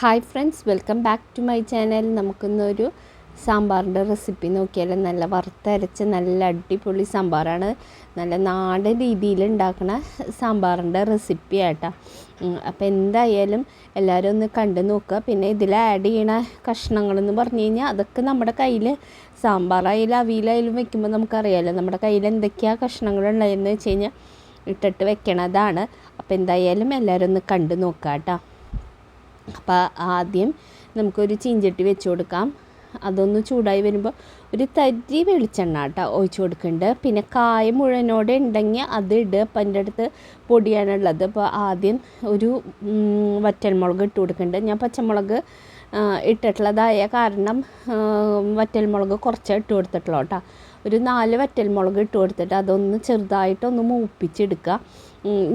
Hi friends welcome back to my channel. നമുക്കിന്നൊരു സാമ്പാറിന്റെ recipe നോക്കിയാൽ നല്ല വറുത്തരച്ച് നല്ല അടിപൊളി സാമ്പാറാണ്. നല്ല നാടൻ രീതിയിൽ ഉണ്ടാക്കുന്ന സാമ്പാറിന്റെ റെസിപ്പി ആട്ടാ. അപ്പോൾ എന്തായാലും എല്ലാവരും ഒന്ന് കണ്ടു നോക്കുക. പിന്നെ ഇതിൽ ആഡ് ചെയ്യണ കഷ്ണങ്ങളെന്ന് പറഞ്ഞു കഴിഞ്ഞാൽ അതൊക്കെ നമ്മുടെ കയ്യിൽ സാമ്പാറായാലും അവിയിലായാലും വെക്കുമ്പോൾ നമുക്കറിയാമല്ലോ നമ്മുടെ കയ്യിൽ എന്തൊക്കെയാ കഷ്ണങ്ങളുണ്ടായെന്ന് വെച്ച് കഴിഞ്ഞാൽ ഇട്ടിട്ട് വെക്കണതാണ്. അപ്പോൾ എന്തായാലും എല്ലാവരും ഒന്ന് കണ്ടു നോക്കാം കേട്ടോ അപ്പോൾ ആദ്യം നമുക്കൊരു ചീഞ്ചട്ടി വെച്ച് കൊടുക്കാം. അതൊന്ന് ചൂടായി വരുമ്പോൾ ഒരു തരി വെളിച്ചെണ്ണ കേട്ടോ ഒഴിച്ച് കൊടുക്കുന്നുണ്ട് പിന്നെ കായ മുഴുവനോടെ ഉണ്ടെങ്കിൽ അത് ഇടുക അപ്പം എന്റെ അടുത്ത് പൊടിയാണുള്ളത് അപ്പോൾ ആദ്യം ഒരു വറ്റൽമുളക് ഇട്ട് കൊടുക്കുന്നുണ്ട് ഞാൻ പച്ചമുളക് ഇട്ടിട്ടുള്ളതായ കാരണം വറ്റൽമുളക് കുറച്ചേ ഇട്ട് കൊടുത്തിട്ടുള്ളൂ കേട്ടോ ഒരു നാല് വറ്റൽമുളക് ഇട്ട് കൊടുത്തിട്ട് അതൊന്ന് ചെറുതായിട്ടൊന്ന് മൂപ്പിച്ചെടുക്കുക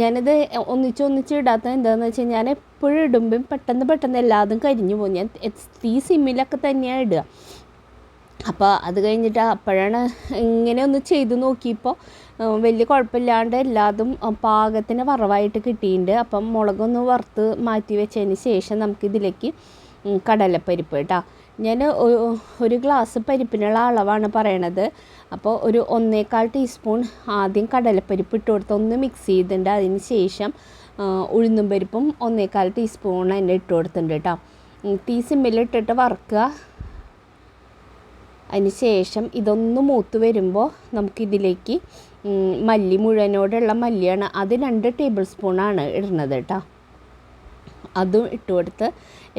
ഞാനിത് ഒന്നിച്ചൊന്നിച്ച് ഒന്നിച്ച് ഇടാത്തത് എന്താണെന്ന് വെച്ചാൽ ഞാൻ എപ്പോഴും ഇടുമ്പം പെട്ടെന്ന് പെട്ടെന്ന് എല്ലാതും കരിഞ്ഞു പോകും. ഞാൻ തീ സിമ്മിലൊക്കെ തന്നെയാണ് ഇടുക. അപ്പോൾ അത് കഴിഞ്ഞിട്ട് അപ്പോഴാണ് ഇങ്ങനെ ഒന്ന് ചെയ്ത് നോക്കിയപ്പോൾ വലിയ കുഴപ്പമില്ലാണ്ട് എല്ലാതും പാകത്തിന് വറവായിട്ട് കിട്ടിയിട്ടുണ്ട്. അപ്പം മുളകൊന്ന് വറുത്ത് മാറ്റി വെച്ചതിന് ശേഷം നമുക്കിതിലേക്ക് കടലപ്പരിപ്പ് കേട്ടോ ഞാൻ ഒരു ഗ്ലാസ് പരിപ്പിനുള്ള അളവാണ് പറയണത്. അപ്പോൾ ഒരു ഒന്നേകാൽ ടീസ്പൂൺ ആദ്യം കടലപ്പരിപ്പ് ഇട്ട് കൊടുത്ത് ഒന്ന് മിക്സ് ചെയ്തിട്ടുണ്ട്. അതിന് ശേഷം ഉഴുന്നും പരിപ്പും ഒന്നേകാൽ ടീസ്പൂൺ അതിന്റെ ഇട്ട് കൊടുത്തിട്ടുണ്ട് കേട്ടോ. തീ സിമ്മിലിട്ടിട്ട് വറുക്കുക. അതിന് ശേഷം ഇതൊന്ന് മൂത്ത് വരുമ്പോൾ നമുക്കിതിലേക്ക് മല്ലി മുഴുവനോടുള്ള മല്ലിയാണ്. അത് രണ്ട് ടേബിൾ സ്പൂണാണ് ഇടുന്നത് കേട്ടോ. അതും ഇട്ട് കൊടുത്ത്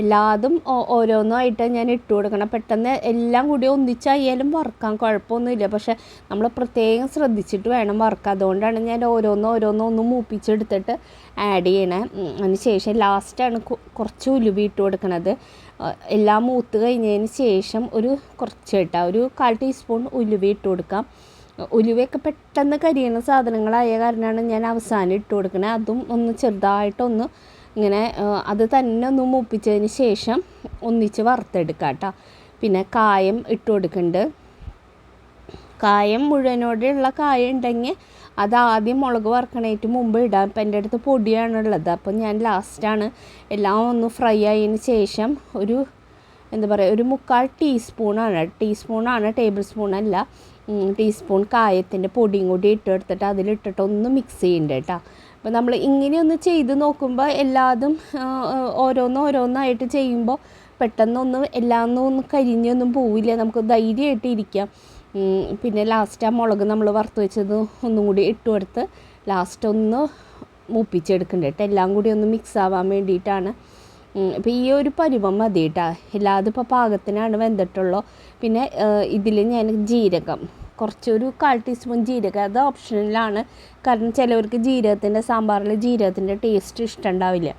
എല്ലാതും ഓരോന്നായിട്ട് ഞാൻ ഇട്ട് കൊടുക്കണം. പെട്ടെന്ന് എല്ലാം കൂടി ഒന്നിച്ചായാലും വറുക്കാൻ കുഴപ്പമൊന്നുമില്ല. പക്ഷെ നമ്മൾ പ്രത്യേകം ശ്രദ്ധിച്ചിട്ട് വേണം വറുക്കാൻ. അതുകൊണ്ടാണ് ഞാൻ ഓരോന്ന് ഓരോന്ന് ഒന്ന് മൂപ്പിച്ചെടുത്തിട്ട് ആഡ് ചെയ്യണേ. അതിന് ശേഷം ലാസ്റ്റാണ് കുറച്ച് ഉലുവി ഇട്ട് കൊടുക്കണത്. എല്ലാം മൂത്ത് കഴിഞ്ഞതിന് ശേഷം ഒരു കുറച്ച് കേട്ടോ ഒരു കാൽ ടീസ്പൂൺ ഉലുവി ഇട്ട് കൊടുക്കാം. ഉലുവയൊക്കെ പെട്ടെന്ന് കരിയുന്ന സാധനങ്ങളായ കാരണമാണ് ഞാൻ അവസാനം ഇട്ട് കൊടുക്കണേ. അതും ഒന്ന് ചെറുതായിട്ടൊന്ന് ഇങ്ങനെ അത് തന്നെ ഒന്ന് മൂപ്പിച്ചതിന് ശേഷം ഒന്നിച്ച് വറുത്തെടുക്കുക കേട്ടോ. പിന്നെ കായം ഇട്ട് കൊടുക്കുന്നുണ്ട്. കായം മുഴുവനോടെയുള്ള കായം ഉണ്ടെങ്കിൽ അത് ആദ്യം മുളക് വറുക്കണേറ്റ് മുമ്പ് ഇടാം. ഇപ്പം എന്റെ അടുത്ത് പൊടിയാണുള്ളത്. അപ്പം ഞാൻ ലാസ്റ്റാണ് എല്ലാം ഒന്ന് ഫ്രൈ ആയതിന് ശേഷം ഒരു എന്താ പറയുക ഒരു മുക്കാൽ ടീസ്പൂണാണ് ടീസ്പൂണാണ് ടേബിൾ സ്പൂണല്ല ടീസ്പൂൺ കായത്തിന്റെ പൊടിയും കൂടി ഇട്ടെടുത്തിട്ട് അതിലിട്ടിട്ട് ഒന്ന് മിക്സ് ചെയ്യണ്ട കേട്ടോ അപ്പോൾ നമ്മൾ ഇങ്ങനെയൊന്ന് ചെയ്ത് നോക്കുമ്പോൾ എല്ലാതും ഓരോന്ന് ഓരോന്നായിട്ട് ചെയ്യുമ്പോൾ പെട്ടെന്നൊന്നും എല്ലാം ഒന്നും കരിഞ്ഞൊന്നും പോവില്ല നമുക്ക് ധൈര്യമായിട്ട് ഇരിക്കാം. പിന്നെ ലാസ്റ്റ് ആ മുളക് നമ്മൾ വറുത്ത് വെച്ചത് ഒന്നും കൂടി ഇട്ട് കൊടുത്ത് ലാസ്റ്റ് ഒന്ന് മൂപ്പിച്ചെടുക്കണ്ട കേട്ടോ എല്ലാം കൂടി ഒന്ന് മിക്സ് ആവാൻ വേണ്ടിയിട്ടാണ് ഇപ്പോൾ ഈ ഒരു പരുവം മതി കേട്ടോ അല്ലാതെ ഇപ്പോൾ പാകത്തിനാണ് വെന്തിട്ടുള്ളൂ. പിന്നെ ഇതിൽ ഞാൻ ജീരകം കുറച്ചൊരു കാൽ ടീസ്പൂൺ ജീരകം അത് ഓപ്ഷനിലാണ്. കാരണം ചിലവർക്ക് ജീരകത്തിന്റെ സാമ്പാറിൽ ജീരകത്തിന്റെ ടേസ്റ്റ് ഇഷ്ടമുണ്ടാവില്ല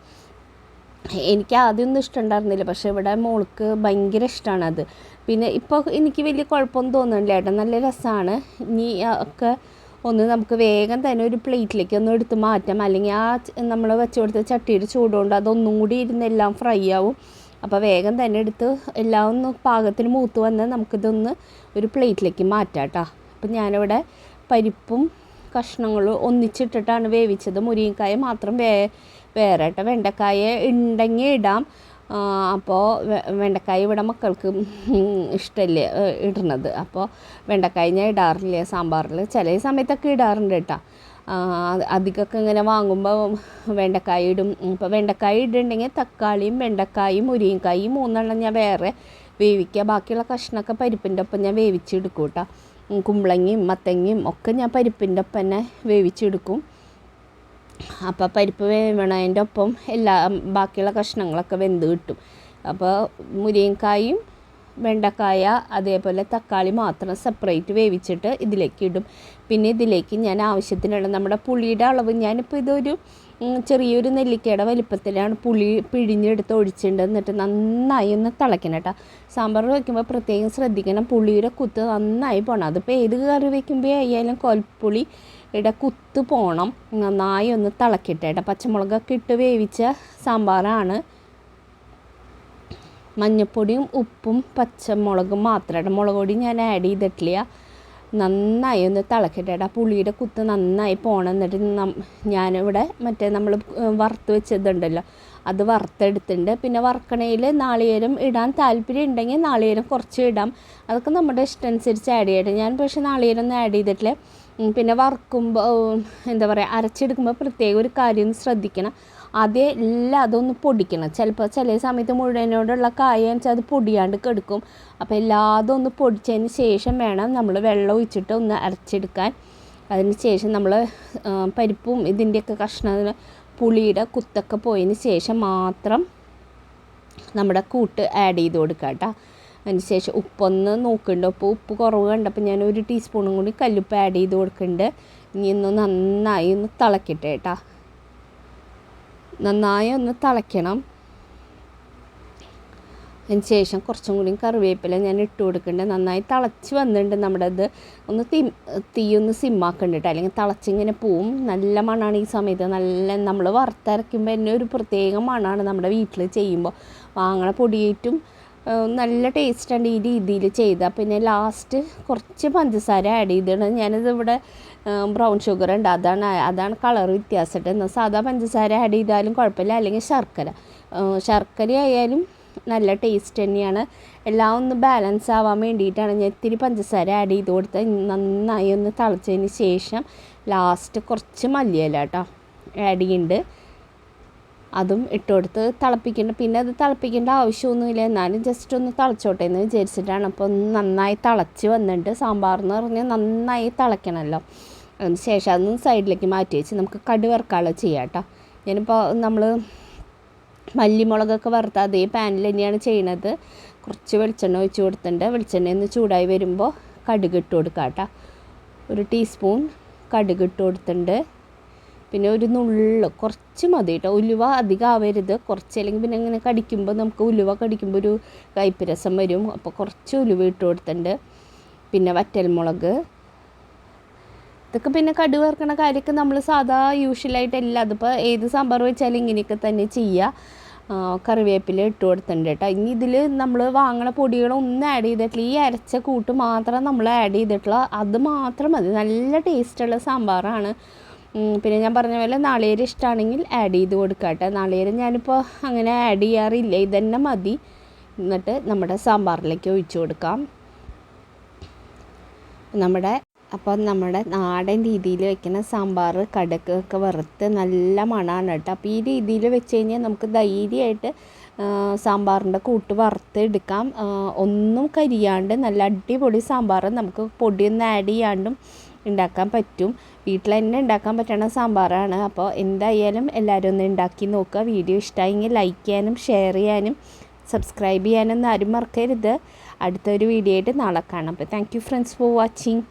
എനിക്ക് ആദ്യമൊന്നും ഇഷ്ടമുണ്ടായിരുന്നില്ല പക്ഷേ ഇവിടെ മോൾക്ക് ഭയങ്കര അത്. പിന്നെ ഇപ്പോൾ എനിക്ക് വലിയ കുഴപ്പമൊന്നും തോന്നുന്നില്ല ഏട്ടാ. നല്ല രസമാണ് ഇനി ഒക്കെ ഒന്ന് നമുക്ക് വേഗം തന്നെ ഒരു പ്ലേറ്റിലേക്ക് ഒന്ന് എടുത്ത് മാറ്റാം. അല്ലെങ്കിൽ ആ നമ്മൾ വെച്ച് കൊടുത്ത ചട്ടിയുടെ ചൂടുകൊണ്ട് അതൊന്നും കൂടി ഇരുന്ന് എല്ലാം ഫ്രൈ ആവും. അപ്പോൾ വേഗം തന്നെ എടുത്ത് എല്ലാം ഒന്ന് പാകത്തിന് മൂത്ത് വന്ന് നമുക്കിതൊന്ന് ഒരു പ്ലേറ്റിലേക്ക് മാറ്റാം കേട്ടോ. അപ്പം ഞാനിവിടെ പരിപ്പും കഷ്ണങ്ങളും ഒന്നിച്ചിട്ടിട്ടാണ് വേവിച്ചത്. മുരിങ്ങക്കായ മാത്രം വേ വേറെ കേട്ടോ. വെണ്ടക്കായ ഉണ്ടെങ്കിൽ ഇടാം. അപ്പോൾ വെണ്ടക്കായ ഇവിടെ മക്കൾക്ക് ഇഷ്ടമല്ലേ ഇടുന്നത് അപ്പോൾ വെണ്ടക്കായ ഞാൻ ഇടാറില്ല സാമ്പാറിൽ ചില സമയത്തൊക്കെ ഇടാറുണ്ട് കേട്ടോ. അധികമൊക്കെ ഇങ്ങനെ വാങ്ങുമ്പോൾ വെണ്ടക്കായ ഇടും. ഇപ്പോൾ വെണ്ടക്കായ ഇടുന്നുണ്ടെങ്കിൽ തക്കാളിയും വെണ്ടക്കായും മുരിങ്ങക്കായും മൂന്നെണ്ണം ഞാൻ വേറെ വേവിക്കുക. ബാക്കിയുള്ള കഷ്ണമൊക്കെ പരിപ്പിന്റെ ഒപ്പം ഞാൻ വേവിച്ചെടുക്കും കേട്ടോ. കുമ്പളങ്ങയും മത്തങ്ങയും ഒക്കെ ഞാൻ പരിപ്പിന്റെ ഒപ്പം തന്നെ വേവിച്ചെടുക്കും അപ്പോൾ പരിപ്പ് വേവണതിന്റെ ഒപ്പം എല്ലാ ബാക്കിയുള്ള കഷ്ണങ്ങളൊക്കെ വെന്ത് കിട്ടും. അപ്പോൾ മുരിങ്ങക്കായും വെണ്ടക്കായ അതേപോലെ തക്കാളി മാത്രം സെപ്പറേറ്റ് വേവിച്ചിട്ട് ഇതിലേക്ക് ഇടും. പിന്നെ ഇതിലേക്ക് ഞാൻ ആവശ്യത്തിനുള്ള നമ്മുടെ പുളിയുടെ അളവ് ഞാനിപ്പോൾ ഇതൊരു ചെറിയൊരു നെല്ലിക്കയുടെ വലിപ്പത്തിലാണ് പുളി പിഴിഞ്ഞെടുത്ത് ഒഴിച്ചിട്ടുണ്ട് എന്നിട്ട് നന്നായി ഒന്ന് തിളയ്ക്കണം കേട്ടോ. സാമ്പാർ വയ്ക്കുമ്പോൾ പ്രത്യേകം ശ്രദ്ധിക്കണം. പുളിയുടെ കുത്ത് നന്നായി പോകണം അതിപ്പോൾ ഏത് കറി വയ്ക്കുമ്പോൾ ആയാലും കോൽപ്പുളി യുടെ കുത്ത് പോകണം നന്നായി ഒന്ന് തിളക്കിട്ടെ കേട്ടോ. പച്ചമുളകൊക്കെ ഇട്ട് വേവിച്ച സാമ്പാറാണ്. മഞ്ഞപ്പൊടിയും ഉപ്പും പച്ചമുളകും മാത്രമായിട്ട് മുളക് പൊടി ഞാൻ ആഡ് ചെയ്തിട്ടില്ല. നന്നായി ഒന്ന് തിളക്കട്ടെ ആ പുളിയുടെ കുത്ത് നന്നായി പോകണം എന്നിട്ട് ഞാനിവിടെ മറ്റേ നമ്മൾ വറുത്ത് വെച്ചതുണ്ടല്ലോ. അത് വറുത്തെടുത്തിട്ടുണ്ട്. പിന്നെ വറുക്കണയിൽ നാളികേരം ഇടാൻ താല്പര്യം ഉണ്ടെങ്കിൽ നാളികേരം കുറച്ച് ഇടാം. അതൊക്കെ നമ്മുടെ ഇഷ്ടം അനുസരിച്ച് ആഡ് ചെയ്യട്ടെ ഞാൻ പക്ഷേ നാളികേരം ഒന്നും ആഡ് ചെയ്തിട്ടില്ല. പിന്നെ വറുക്കുമ്പോൾ എന്താ പറയുക അരച്ചെടുക്കുമ്പോൾ പ്രത്യേക ഒരു കാര്യം ശ്രദ്ധിക്കണം. ആദ്യം എല്ലാം അതൊന്ന് പൊടിക്കണം. ചിലപ്പോൾ ചില സമയത്ത് മുഴുവനോടുള്ള കായ വെച്ചാൽ അത് പൊടിയാണ്ട് കെടുക്കും. അപ്പോൾ എല്ലാതും ഒന്ന് പൊടിച്ചതിന് ശേഷം വേണം നമ്മൾ വെള്ളം ഒഴിച്ചിട്ട് ഒന്ന് അരച്ചെടുക്കാൻ. അതിന് ശേഷം നമ്മൾ പരിപ്പും ഇതിന്റെയൊക്കെ കഷ്ണം പുളിയുടെ കുത്തൊക്കെ പോയതിന് ശേഷം മാത്രം നമ്മുടെ കൂട്ട് ആഡ് ചെയ്ത് കൊടുക്കാം കേട്ടോ അതിന് ശേഷം ഉപ്പൊന്ന് നോക്കുന്നുണ്ട്. ഉപ്പ് ഉപ്പ് കുറവ് കണ്ടപ്പോൾ ഞാൻ ഒരു ടീസ്പൂണും കൂടി കല്ലുപ്പ് ആഡ് ചെയ്ത് കൊടുക്കുന്നുണ്ട്. ഇനി ഒന്ന് നന്നായി ഒന്ന് തിളക്കട്ടെ കേട്ടോ നന്നായി ഒന്ന് തിളയ്ക്കണം അതിന് ശേഷം കുറച്ചും കൂടി കറിവേപ്പില ഞാൻ ഇട്ട് കൊടുക്കുന്നുണ്ട്. നന്നായി തിളച്ച് വന്നിട്ടുണ്ട് നമ്മുടെ ഇത്. ഒന്ന് തീ തീ ഒന്ന് സിമ്മാക്കുന്നുണ്ട് അല്ലെങ്കിൽ തിളച്ചിങ്ങനെ പോവും. നല്ല മണമാണ് ഈ സമയത്ത്. നല്ല നമ്മൾ വറുത്തരയ്ക്കുമ്പോൾ തന്നെ ഒരു പ്രത്യേക മണമാണ് നമ്മുടെ വീട്ടിൽ ചെയ്യുമ്പോൾ വാങ്ങണ പൊടിയേറ്റും നല്ല ടേസ്റ്റാണ് ഈ രീതിയിൽ ചെയ്താൽ പിന്നെ ലാസ്റ്റ് കുറച്ച് പഞ്ചസാര ആഡ് ചെയ്തിട്ട് ഞാനിത് ഇവിടെ ബ്രൗൺ ഷുഗർ ഉണ്ട്. അതാണ് അതാണ് കളർ വ്യത്യാസമായിട്ട് എന്നാൽ സാധാ പഞ്ചസാര ആഡ് ചെയ്താലും കുഴപ്പമില്ല. അല്ലെങ്കിൽ ശർക്കര. ശർക്കര ആയാലും നല്ല ടേസ്റ്റ് തന്നെയാണ്. എല്ലാം ഒന്ന് ബാലൻസ് ആവാൻ വേണ്ടിയിട്ടാണ് ഞാൻ ഇത്തിരി പഞ്ചസാര ആഡ് ചെയ്ത് കൊടുത്ത് നന്നായി ഒന്ന് തിളച്ചതിന് ശേഷം ലാസ്റ്റ് കുറച്ച് മല്ലിയില കേട്ടോ ആഡ് ചെയ്യുന്നുണ്ട്. അതും ഇട്ട് കൊടുത്ത് തിളപ്പിക്കേണ്ട. പിന്നെ അത് തിളപ്പിക്കേണ്ട ആവശ്യമൊന്നുമില്ല. എന്നാലും ജസ്റ്റ് ഒന്ന് തിളച്ചോട്ടെ എന്ന് വിചാരിച്ചിട്ടാണ്. അപ്പോൾ ഒന്ന് നന്നായി തിളച്ച് വന്നിട്ട് സാമ്പാർ എന്ന് പറഞ്ഞാൽ നന്നായി തിളയ്ക്കണമല്ലോ അതിന് ശേഷം അതൊന്ന് സൈഡിലേക്ക് മാറ്റി വെച്ച് നമുക്ക് കടു വറുക്കാനുള്ള ചെയ്യാം കേട്ടോ. ഞാനിപ്പോൾ നമ്മൾ മല്ലിമുളകൊക്കെ വറുത്ത അതേ പാനിൽ തന്നെയാണ് ചെയ്യണത്. കുറച്ച് വെളിച്ചെണ്ണ ഒഴിച്ച് കൊടുത്തിട്ടുണ്ട്. വെളിച്ചെണ്ണ ഒന്ന് ചൂടായി വരുമ്പോൾ കടുക് ഇട്ട് കൊടുക്കാം കേട്ടോ. ഒരു ടീസ്പൂൺ കടുക് ഇട്ട് കൊടുത്തിട്ടുണ്ട്. പിന്നെ ഒരു നുള്ള് കുറച്ച് മതി കേട്ടോ ഉലുവ അധികം ആവരുത്. കുറച്ച് അല്ലെങ്കിൽ പിന്നെ ഇങ്ങനെ കടിക്കുമ്പോൾ നമുക്ക് ഉലുവ കടിക്കുമ്പോൾ ഒരു കയ്പ്പ് വരും. അപ്പോൾ കുറച്ച് ഉലുവ ഇട്ട് കൊടുത്തിട്ടുണ്ട്. പിന്നെ വറ്റൽമുളക്. ഇതൊക്കെ പിന്നെ കടുക് വറുക്കണ കാര്യമൊക്കെ നമ്മൾ സാധാ യൂഷ്വലായിട്ട് എല്ലാം അതിപ്പോൾ ഏത് സാമ്പാർ വെച്ചാലും ഇങ്ങനെയൊക്കെ തന്നെ ചെയ്യുക കറിവേപ്പില ഇട്ട് കൊടുത്തിട്ടുണ്ട് കേട്ടോ ഇനി ഇതിൽ നമ്മൾ വാങ്ങണ പൊടികളൊന്നും ആഡ് ചെയ്തിട്ടില്ല. ഈ അരച്ച കൂട്ട് മാത്രം നമ്മൾ ആഡ് ചെയ്തിട്ടുള്ള അത് മാത്രം മതി. നല്ല ടേസ്റ്റുള്ള സാമ്പാറാണ്. പിന്നെ ഞാൻ പറഞ്ഞ പോലെ നാളികേരം ഇഷ്ടമാണെങ്കിൽ ആഡ് ചെയ്ത് കൊടുക്കുക കേട്ടോ നാളികേരം ഞാനിപ്പോൾ അങ്ങനെ ആഡ് ചെയ്യാറില്ല. ഇതന്നെ മതി. എന്നിട്ട് നമ്മുടെ സാമ്പാറിലേക്ക് ഒഴിച്ചു കൊടുക്കാം. നമ്മുടെ അപ്പം നമ്മുടെ നാടൻ രീതിയിൽ വെക്കുന്ന സാമ്പാർ കടക്കൊക്കെ വറുത്ത് നല്ല മണമാണ് കേട്ടോ അപ്പോൾ ഈ രീതിയിൽ വെച്ച് കഴിഞ്ഞാൽ നമുക്ക് ധൈര്യമായിട്ട് സാമ്പാറിന്റെ കൂട്ട് വറുത്ത് എടുക്കാം ഒന്നും കരിയാണ്ട് നല്ല അടിപൊളി സാമ്പാർ നമുക്ക് പൊടിയൊന്നും ആഡ് ചെയ്യാണ്ടും ഉണ്ടാക്കാൻ പറ്റും. വീട്ടിൽ തന്നെ ഉണ്ടാക്കാൻ പറ്റണ സാമ്പാറാണ്. അപ്പോൾ എന്തായാലും എല്ലാവരും ഒന്ന് ഉണ്ടാക്കി നോക്കുക. വീഡിയോ ഇഷ്ടമായെങ്കിൽ ലൈക്ക് ചെയ്യാനും ഷെയർ ചെയ്യാനും സബ്സ്ക്രൈബ് ചെയ്യാനൊന്നും ആരും മറക്കരുത്. അടുത്തൊരു വീഡിയോ ആയിട്ട് നാളെ കാണാം. അപ്പോൾ thank you friends for watching